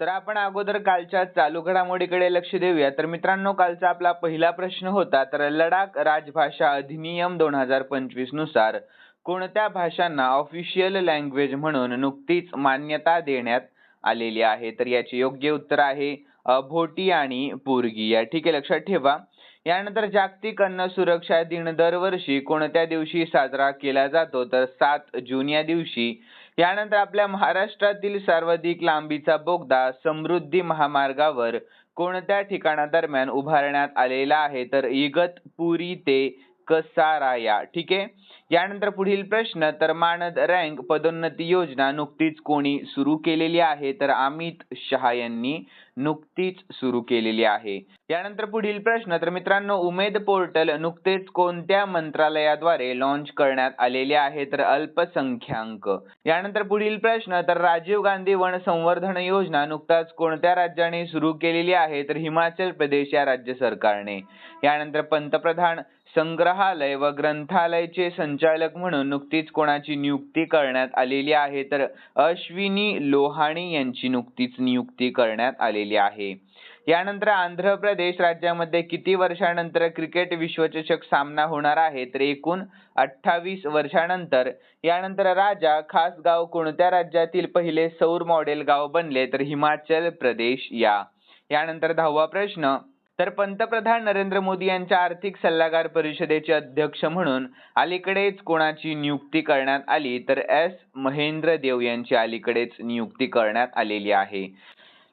तर आपण अगोदर कालच्या चालू घडामोडीकडे लक्ष देऊया. तर मित्रांनो कालचा आपला पहिला प्रश्न होता तर लडाख राजभाषा अधिनियम दोन हजार पंचवीसनुसार कोणत्या भाषांना ऑफिशियल लँग्वेज म्हणून नुकतीच मान्यता देण्यात आलेली आहे? तर याचे योग्य उत्तर आहे भोटी आणि पोरगी. या ठीक आहे लक्षात ठेवा. यानंतर जागतिक अन्न सुरक्षा दिन दरवर्षी कोणत्या दिवशी साजरा केला जातो? तर सात जून या दिवशी यानंतर आपल्या महाराष्ट्रातील सर्वाधिक लांबीचा बोगदा समृद्धी महामार्गावर कोणत्या ठिकाणादरम्यान उभारण्यात आलेला आहे? तर इगतपुरी ते कसाराया ठीक आहे? यानंतर पुढील प्रश्न तर मानद रँक पदोन्नती योजना नुकतीच कोणी सुरू केलेली आहे? तर अमित शहा यांनी नुकतीच सुरू केलेली आहे. यानंतर पुढील प्रश्न तर मित्रांनो उमेद पोर्टल नुकतेच कोणत्या मंत्रालयाद्वारे लॉन्च करण्यात आलेले आहे? तर अल्पसंख्याक. यानंतर पुढील प्रश्न तर राजीव गांधी वन संवर्धन योजना नुकताच कोणत्या राज्याने सुरू केलेली आहे? तर हिमाचल प्रदेश या राज्य सरकारने. यानंतर पंतप्रधान संग्रहालय व ग्रंथालयचे संचालक म्हणून नुकतीच कोणाची नियुक्ती करण्यात आलेली आहे? तर अश्विनी लोहाणी यांची नुकतीच नियुक्ती करण्यात आलेली आहे. यानंतर आंध्र प्रदेश राज्यामध्ये किती वर्षानंतर क्रिकेट विश्वचषक सामना होणार आहे? तर एकूण अठ्ठावीस वर्षानंतर. यानंतर राजा खास गाव कोणत्या राज्यातील पहिले सौर मॉडेल गाव बनले? तर हिमाचल प्रदेश या. यानंतर दहावा प्रश्न तर पंतप्रधान नरेंद्र मोदी यांच्या आर्थिक सल्लागार परिषदेचे अध्यक्ष म्हणून अलीकडेच कोणाची नियुक्ती करण्यात आली तर एस. महेंद्र देव यांची अलीकडेच नियुक्ती करण्यात आलेली आहे.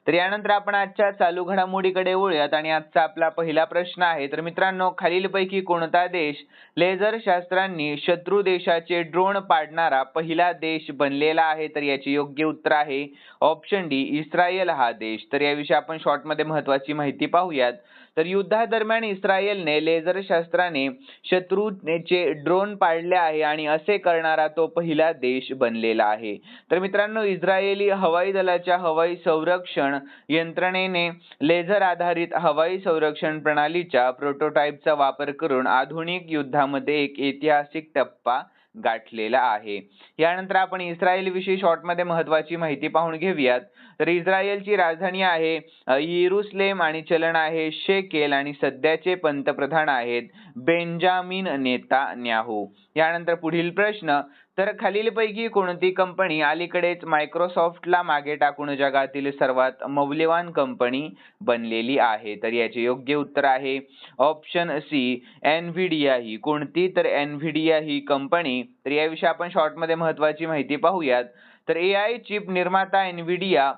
तर यानंतर आपण आजच्या चालू घडामोडीकडे वळूयात आणि आजचा आपला पहिला प्रश्न आहे. तर मित्रांनो खालीलपैकी कोणता देश लेझर शास्त्रांनी शत्रू देशाचे ड्रोन पाडणारा पहिला देश बनलेला आहे? तर याचे योग्य उत्तर आहे ऑप्शन डी इस्रायल हा देश. तर याविषयी आपण शॉर्टमध्ये महत्वाची माहिती पाहूयात. तर युद्धादरम्यान इस्रायलने लेझर शस्त्राने शत्रूचे ड्रोन पाडले आहे आणि असे करणारा तो पहिला देश बनलेला आहे. तर मित्रांनो इस्रायली हवाई दलाच्या हवाई संरक्षण यंत्रणेने लेझर आधारित हवाई संरक्षण प्रणालीच्या प्रोटोटाईपचा वापर करून आधुनिक युद्धामध्ये एक ऐतिहासिक टप्पा गाठलेला आहे. यानंतर आपण इस्रायल विषयी शॉर्टमध्ये महत्वाची माहिती पाहून घेऊयात. तर इस्रायलची राजधानी आहे येरुसलेम आणि चलन आहे शेकेल आणि सध्याचे पंतप्रधान आहेत बेंजामिन नेतान्याहू. यानंतर पुढील प्रश्न तर खालीलपैकी कोणती कंपनी अलीकडेच मायक्रोसॉफ्टला मागे टाकून जगातील सर्वात मौल्यवान कंपनी बनलेली आहे? तर याचे योग्य उत्तर आहे ऑप्शन सी एनव्हिडिया ही. कोणती? तर एनव्हिडिया ही कंपनी तर याविषयी आपण शॉर्टमध्ये महत्वाची माहिती पाहूयात. तर ए आय चिप निर्माता एनव्हिडिया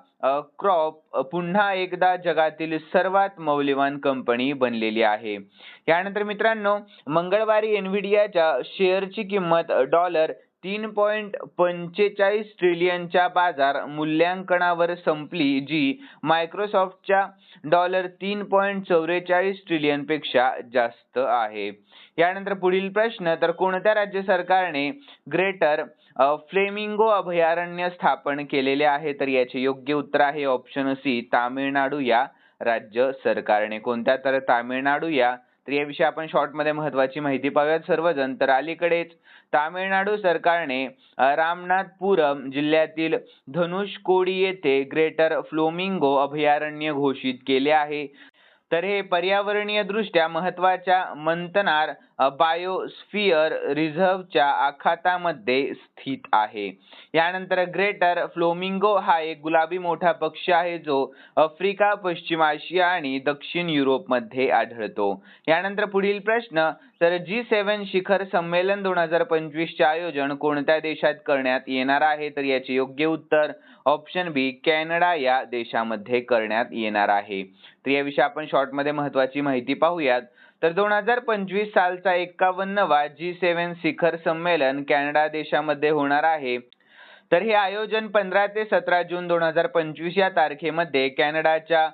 क्रॉप पुन्हा एकदा जगातील सर्वात मौल्यवान कंपनी बनलेली आहे. यानंतर मित्रांनो मंगळवारी एनव्हिडियाच्या शेअरची किंमत डॉलर तीन पॉईंट पंचेचाळीस ट्रिलियनच्या बाजार मूल्यांकनावर संपली जी मायक्रोसॉफ्टच्या डॉलर तीन पॉईंट चौवेचाळीस ट्रिलियनपेक्षा जास्त आहे. यानंतर पुढील प्रश्न तर कोणत्या राज्य सरकारने ग्रेटर फ्लेमिंगो अभयारण्य स्थापन केलेले आहे? तर याचे योग्य उत्तर आहे ऑप्शन सी तामिळनाडू. या राज्य सरकारने कोणत्या? तर तामिळनाडू या तर याविषयी आपण शॉर्टमध्ये महत्वाची माहिती पाहूयात सर्वजण. तर अलीकडेच तामिळनाडू सरकारने रामनाथपुरम जिल्ह्यातील धनुषकोडी येथे ग्रेटर फ्लोमिंगो अभयारण्य घोषित केले आहे. तर हे पर्यावरणीय दृष्ट्या महत्त्वाच्या मंतनार बायोस्फिअर रिझर्वच्या आखातामध्ये स्थित आहे. यानंतर ग्रेटर फ्लोमिंगो हा एक गुलाबी मोठा पक्षी आहे जो आफ्रिका पश्चिम आशिया आणि दक्षिण युरोपमध्ये आढळतो. यानंतर पुढील प्रश्न तर जी सेव्हन शिखर संमेलन दोन हजार पंचवीस चे आयोजन कोणत्या देशात करण्यात येणार आहे? तर याचे योग्य उत्तर ऑप्शन बी कॅनडा या देशामध्ये करण्यात येणार आहे. तर याविषयी आपण शॉर्टमध्ये महत्वाची माहिती पाहूयात. तर दोन हजार पंचवीस सालचा एक्कावन्नवा जी सेव्हन शिखर संमेलन कॅनडा देशामध्ये होणार आहे. तर हे आयोजन पंधरा ते सतरा जून दोन हजार पंचवीस या तारखेमध्ये कॅनडाच्या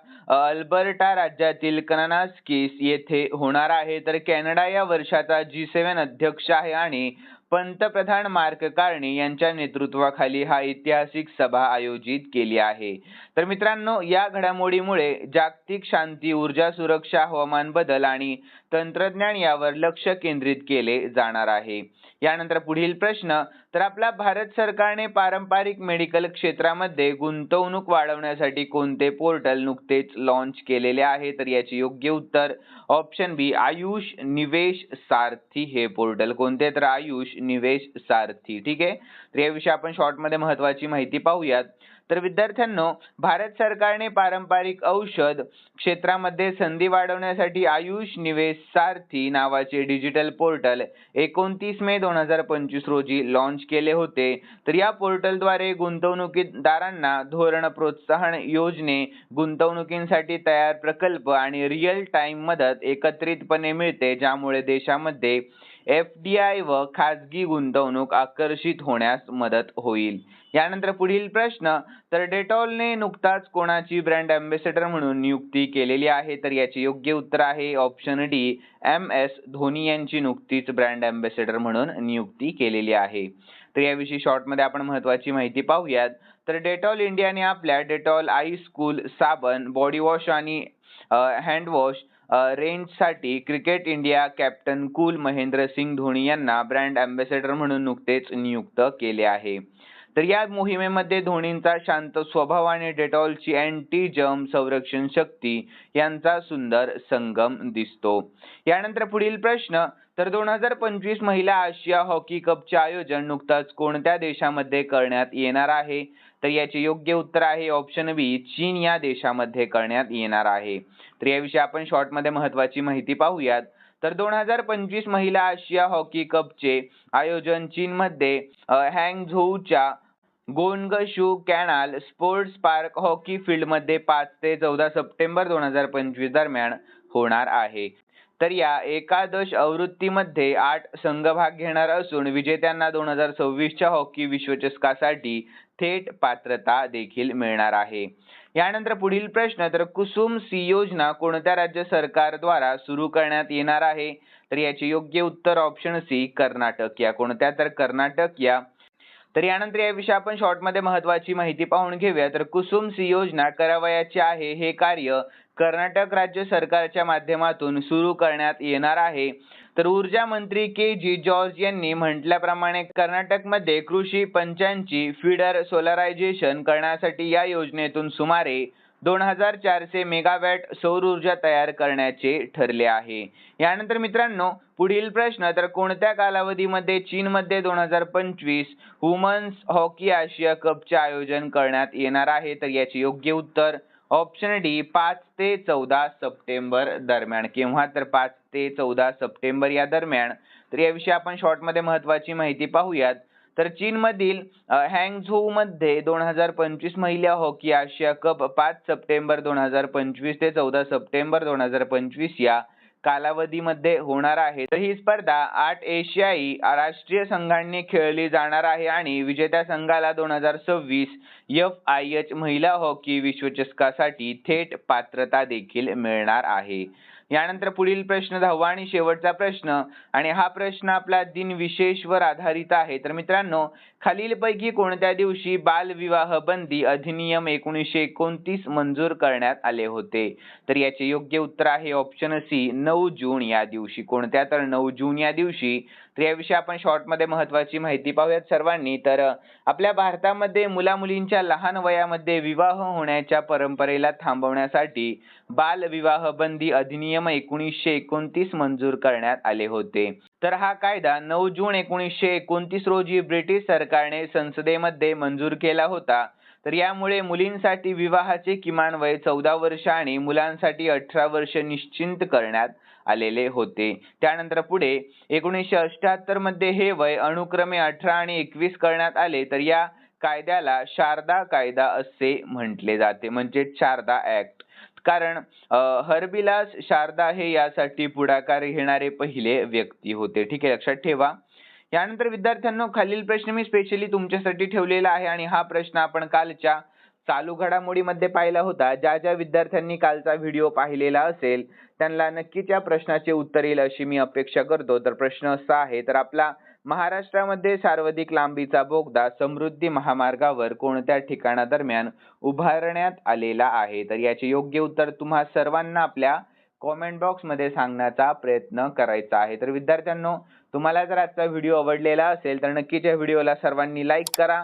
अल्बर्टा राज्यातील कनानास्किस येथे होणार आहे. तर कॅनडा या वर्षाचा जी सेव्हन अध्यक्ष आहे आणि पंतप्रधान मार्क कारणे यांच्या नेतृत्वाखाली हा ऐतिहासिक सभा आयोजित केली आहे. तर मित्रांनो या घडामोडीमुळे जागतिक शांती ऊर्जा सुरक्षा हवामान बदल आणि तंत्रज्ञान यावर लक्ष केंद्रित केले जाणार आहे. यानंतर पुढील प्रश्न तर आपला भारत सरकारने पारंपरिक मेडिकल क्षेत्रामध्ये गुंतवणूक वाढवण्यासाठी कोणते पोर्टल नुकतेच लॉन्च केलेले आहे? तर याचे योग्य उत्तर ऑप्शन बी आयुष निवेश सारथी हे पोर्टल. कोणते? तर आयुष निवेश सारथी. ठीक आहे? तर याविषयी आपण शॉर्टमध्ये महत्वाची माहिती पाहूयात. तर विद्यार्थ्यांनो भारत सरकारने पारंपरिक औषध क्षेत्रामध्ये संधी वाढवण्यासाठी आयुष निवेश सारथी नावाचे डिजिटल पोर्टल एकोणतीस मे दोन हजार पंचवीस रोजी लॉन्च केले होते. तर या पोर्टलद्वारे गुंतवणुकीदारांना धोरण प्रोत्साहन योजने गुंतवणुकींसाठी तयार प्रकल्प आणि रिअल टाइम मदत एकत्रितपणे मिळते ज्यामुळे देशामध्ये FDI व खाजगी गुंतवणूक आकर्षित होण्यास मदत होईल. यानंतर पुढील प्रश्न तर डेटॉलने नुकताच कोणाची ब्रँड अँबेसेडर म्हणून नियुक्ती केलेली आहे? तर याचे योग्य उत्तर आहे option D M S Dhoni यांची नुकतीच ब्रँड अँबेसेडर म्हणून नियुक्ती केलेली आहे. तर याविषयी शॉर्टमध्ये आपण महत्वाची माहिती पाहूयात. तर डेटॉल इंडियाने आपल्या डेटॉल आई स्कूल साबण बॉडी वॉश आणि हँड वॉश रेंजसाठी cricket India captain cool Mahendra Singh Dhoni यांना ब्रँड अँबॅसेडर म्हणून नुकतेच नियुक्त केले आहे. तर या मोहिमेमध्ये धोनींचा शांत स्वभाव आणि डेटॉलची अँटी जम संरक्षण शक्ती यांचा सुंदर संगम दिसतो. यानंतर पुढील प्रश्न तर दोन हजार पंचवीस महिला आशिया हॉकी कपचे आयोजन नुकताच कोणत्या देशामध्ये करण्यात येणार आहे? तर याचे योग्य उत्तर आहे ऑप्शन बी चीन या देशामध्ये करण्यात येणार आहे. तर याविषयी आपण शॉर्टमध्ये महत्वाची माहिती पाहूयात. तर दोन हजार पंचवीस महिला आशिया हॉकी कपचे आयोजन चीनमध्ये हँगझोऊच्या Gongshu canal sports park hockey फील्डमध्ये पाच ते चौदा सप्टेंबर दोन हजार पंचवीस दरम्यान होणार आहे. तर या एकादश आवृत्तीमध्ये आठ संघ भाग घेणार असून विजेत्यांना दोन हजार सव्वीसच्या हॉकी विश्वचषकासाठी थेट पात्रता देखील मिळणार आहे. यानंतर पुढील प्रश्न तर कुसुम सी योजना कोणत्या राज्य सरकारद्वारा सुरू करण्यात येणार आहे? तर याचे योग्य उत्तर ऑप्शन सी कर्नाटक. या कोणत्या? तर कर्नाटक या. तर यानंतर याविषयी आपण शॉर्टमध्ये महत्वाची माहिती पाहून घेऊया. तर कुसुम सी योजना करावयाची आहे हे कार्य कर्नाटक राज्य सरकारच्या माध्यमातून सुरू करण्यात येणार आहे. तर ऊर्जा मंत्री के जी जॉर्ज यांनी म्हटल्याप्रमाणे कर्नाटकमध्ये कृषी पंचांची फिडर सोलरायझेशन करण्यासाठी या योजनेतून सुमारे दोन हजार चारशे मेगावॅट सौर ऊर्जा तयार करण्याचे ठरले आहे. यानंतर मित्रांनो पुढील प्रश्न तर कोणत्या कालावधीमध्ये चीनमध्ये दोन हजार पंचवीस वुमन्स हॉकी आशिया कपचे आयोजन करण्यात येणार आहे? तर याचे योग्य उत्तर ऑप्शन डी पाच ते चौदा सप्टेंबर दरम्यान. केव्हा तर पाच ते चौदा सप्टेंबर या दरम्यान. तर याविषयी आपण शॉर्टमध्ये महत्त्वाची महत्वाची माहिती पाहूयात. तर चीनमधील हँगझोऊ मध्ये दोन हजार पंचवीस महिला हॉकी आशिया कप पाच सप्टेंबर दोन हजार पंचवीस ते चौदा सप्टेंबर दोन हजार पंचवीस या कालावधीमध्ये होणार आहे. तर ही स्पर्धा आठ एशियाई राष्ट्रीय संघांनी खेळली जाणार आहे आणि विजेत्या संघाला दोन हजार सव्वीस एफ आय एच महिला हॉकी विश्वचषकासाठी थेट पात्रता देखील मिळणार आहे. यानंतर पुढील प्रश्न दहावा आणि शेवटचा प्रश्न. आणि हा प्रश्न आपला दिन विशेषवर आधारित आहे. तर मित्रांनो खालीलपैकी कोणत्या दिवशी बालविवाह बंदी अधिनियम एकोणीसशे एकोणतीस मंजूर करण्यात आले होते? तर याचे योग्य उत्तर आहे ऑप्शन सी नऊ जून या दिवशी. कोणत्या? तर नऊ जून या दिवशी तर याविषयी आपण शॉर्टमध्ये महत्वाची माहिती पाहूयात सर्वांनी. तर आपल्या भारतामध्ये मुला मुलींच्या लहान वयामध्ये विवाह होण्याच्या परंपरेला थांबवण्यासाठी बाल विवाह बंदी अधिनियम एकोणीसशे एकोणतीस मंजूर करण्यात आले होते. तर हा कायदा नऊ जून एकोणीसशे एकोणतीस रोजी ब्रिटिश सरकारने संसदेमध्ये मंजूर केला होता. तर यामुळे मुलींसाठी विवाहाचे किमान वय चौदा वर्ष आणि मुलांसाठी अठरा वर्ष निश्चित करण्यात आलेले होते. त्यानंतर पुढे एकोणीसशे अठ्याहत्तरमध्ये हे वय अनुक्रमे अठरा आणि एकवीस करण्यात आले तर या कायद्याला शारदा कायदा असे म्हटले जाते म्हणजे शारदा ऍक्ट. कारण हरबिलास शारदा हे यासाठी पुढाकार घेणारे पहिले व्यक्ती होते. ठीक आहे लक्षात ठेवा. यानंतर विद्यार्थ्यांनो खालील प्रश्न मी स्पेशली तुमच्यासाठी ठेवलेला आहे आणि हा प्रश्न आपण कालच्या चालू घडामोडीमध्ये पाहिला होता. ज्या ज्या विद्यार्थ्यांनी कालचा व्हिडिओ पाहिलेला असेल त्यांना नक्कीच या प्रश्नाचे उत्तर येईल अशी मी अपेक्षा करतो. तर प्रश्न असा आहे तर आपला महाराष्ट्रामध्ये सर्वाधिक लांबीचा बोगदा समृद्धी महामार्गावर कोणत्या ठिकाणादरम्यान उभारण्यात आलेला आहे? तर याचे योग्य उत्तर तुम्हा सर्वांना आपल्या कॉमेंट बॉक्समध्ये सांगण्याचा प्रयत्न करायचा आहे. तर विद्यार्थ्यांनो तुम्हाला जर आजचा व्हिडिओ आवडलेला असेल तर नक्कीच या व्हिडिओला सर्वांनी लाईक करा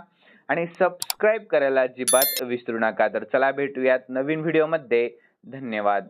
आणि सबस्क्राईब करायला अजिबात विसरू नका. तर चला भेटूयात नवीन व्हिडिओमध्ये. धन्यवाद.